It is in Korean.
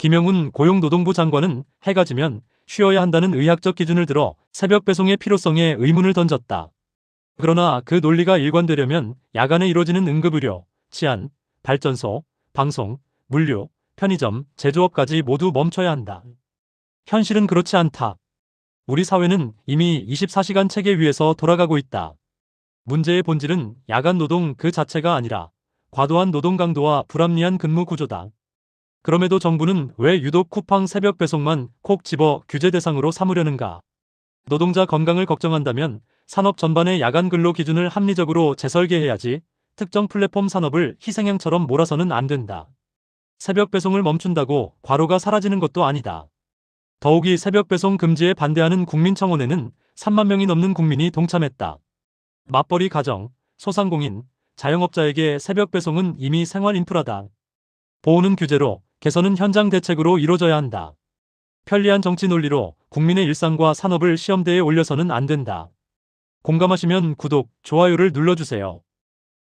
김영훈 고용노동부 장관은 해가 지면 쉬어야 한다는 의학적 기준을 들어 새벽 배송의 필요성에 의문을 던졌다. 그러나 그 논리가 일관되려면 야간에 이루어지는 응급의료, 치안, 발전소, 방송, 물류, 편의점, 제조업까지 모두 멈춰야 한다. 현실은 그렇지 않다. 우리 사회는 이미 24시간 체계 위에서 돌아가고 있다. 문제의 본질은 야간 노동 그 자체가 아니라 과도한 노동 강도와 불합리한 근무 구조다. 그럼에도 정부는 왜 유독 쿠팡 새벽 배송만 콕 집어 규제 대상으로 삼으려는가? 노동자 건강을 걱정한다면 산업 전반의 야간 근로 기준을 합리적으로 재설계해야지 특정 플랫폼 산업을 희생양처럼 몰아서는 안 된다. 새벽 배송을 멈춘다고 과로가 사라지는 것도 아니다. 더욱이 새벽 배송 금지에 반대하는 국민 청원에는 3만 명이 넘는 국민이 동참했다. 맞벌이 가정, 소상공인, 자영업자에게 새벽 배송은 이미 생활 인프라다. 보호는 규제로, 개선은 현장 대책으로 이루어져야 한다. 편리한 정치 논리로 국민의 일상과 산업을 시험대에 올려서는 안 된다. 공감하시면 구독, 좋아요를 눌러주세요.